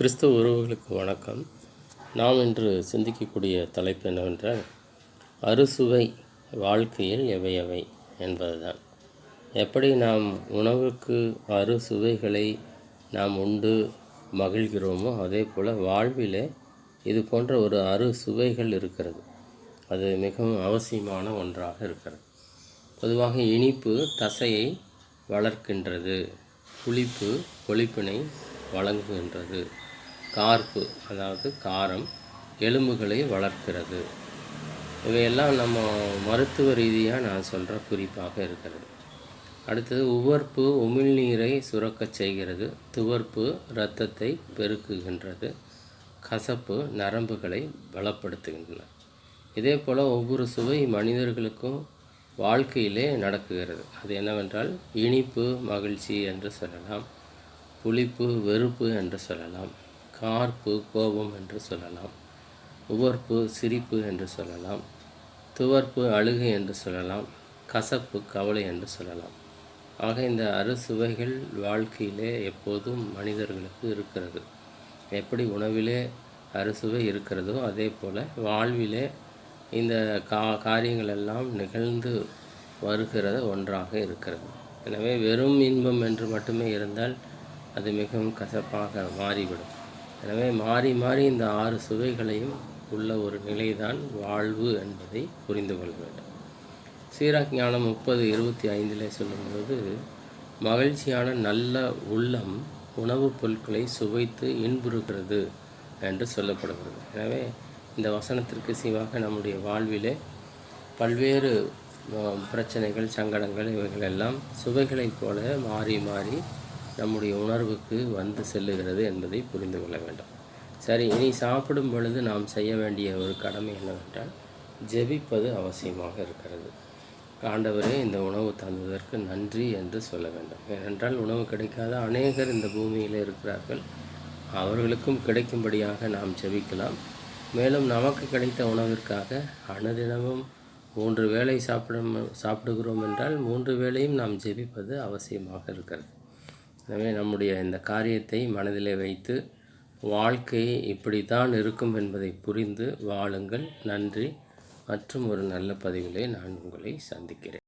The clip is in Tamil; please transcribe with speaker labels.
Speaker 1: கிறிஸ்துவ உறவுகளுக்கு வணக்கம். நாம் இன்று சிந்திக்கக்கூடிய தலைப்பு என்னவென்றால் அறுசுவை வாழ்க்கையில் எவை எவை என்பதுதான். எப்படி நாம் உணவுக்கு அறுசுவைகளை நாம் உண்டு மகிழ்கிறோமோ அதே போல் வாழ்விலே இது போன்ற ஒரு அறுசுவைகள் இருக்கிறது. அது மிகவும் அவசியமான ஒன்றாக இருக்கிறது. பொதுவாக இனிப்பு தசையை வளர்க்கின்றது புளிப்பு கொழுப்பினை வழங்குகின்றது. கார்ப்பு அதாவது காரம் எலும்புகளை வளர்க்கிறது. இவையெல்லாம் நம்ம மருத்துவ ரீதியாக நான் சொல்கிற குறிப்பாக இருக்கிறது. அடுத்தது உவர்ப்பு உமிழ்நீரை சுரக்கச் செய்கிறது துவர்ப்பு இரத்தத்தை பெருக்குகின்றது கசப்பு நரம்புகளை பலப்படுத்துகின்றன. இதே போல் ஒவ்வொரு சுவை மனிதர்களுக்கும் வாழ்க்கையிலே நடக்குகிறது. அது என்னவென்றால் இனிப்பு மகிழ்ச்சி என்று சொல்லலாம் புளிப்பு வெறுப்பு என்று சொல்லலாம். கார்ப்பு கோபம் என்று சொல்லலாம். உவர்ப்பு சிரிப்பு என்று சொல்லலாம். துவர்ப்பு அழுகு என்று சொல்லலாம். கசப்பு கவலை என்று சொல்லலாம். ஆக இந்த அறுசுவைகள் வாழ்க்கையிலே எப்போதும் மனிதர்களுக்கு இருக்கிறது. எப்படி உணவிலே அறுசுவை இருக்கிறதோ அதே போல் வாழ்விலே இந்த கா காரியங்கள் எல்லாம் நிகழ்ந்து வருகிறது ஒன்றாக இருக்கிறது. எனவே வெறும் இன்பம் என்று மட்டுமே இருந்தால் அது மிகவும் கசப்பாக மாறிவிடும். எனவே மாறி மாறி இந்த ஆறு சுவைகளையும் உள்ள ஒரு நிலைதான் வாழ்வு என்பதை புரிந்து கொள்ள வேண்டும். சீராக் ஞானம் முப்பது இருபத்தி ஐந்தில் சொல்லும்போது மகிழ்ச்சியான நல்ல உள்ளம் உணவுப் பொருட்களை சுவைத்து இன்புறுகிறது என்று சொல்லப்படுகிறது. எனவே இந்த வசனத்திற்கு சிவாக நம்முடைய வாழ்விலே பல்வேறு பிரச்சனைகள் சங்கடங்கள் இவைகள் எல்லாம் சுவைகளைப் போல மாறி மாறி நம்முடைய உணர்வுக்கு வந்து செல்லுகிறது என்பதை புரிந்து கொள்ள வேண்டும். சரி இனி சாப்பிடும் பொழுது நாம் செய்ய வேண்டிய ஒரு கடமை என்னவென்றால் ஜெபிப்பது அவசியமாக இருக்கிறது. ஆண்டவரே இந்த உணவு தந்ததற்கு நன்றி என்று சொல்ல வேண்டும். ஏனென்றால் உணவு கிடைக்காத அநேகர் இந்த பூமியில் இருக்கிறார்கள். அவர்களுக்கும் கிடைக்கும்படியாக நாம் ஜெபிக்கலாம். மேலும் நமக்கு கிடைத்த உணவிற்காக அனுதினமும் மூன்று வேளை சாப்பிடும் சாப்பிடுகிறோம் என்றால் மூன்று வேளையும் நாம் ஜெபிப்பது அவசியமாக இருக்கிறது. எனவே நம்முடைய இந்த காரியத்தை மனதிலே வைத்து வாழ்க்கை இப்படித்தான் இருக்கும் என்பதை புரிந்து வாழுங்கள். நன்றி. மற்றும் ஒரு நல்ல பதிவிலே நான் உங்களை சந்திக்கிறேன்.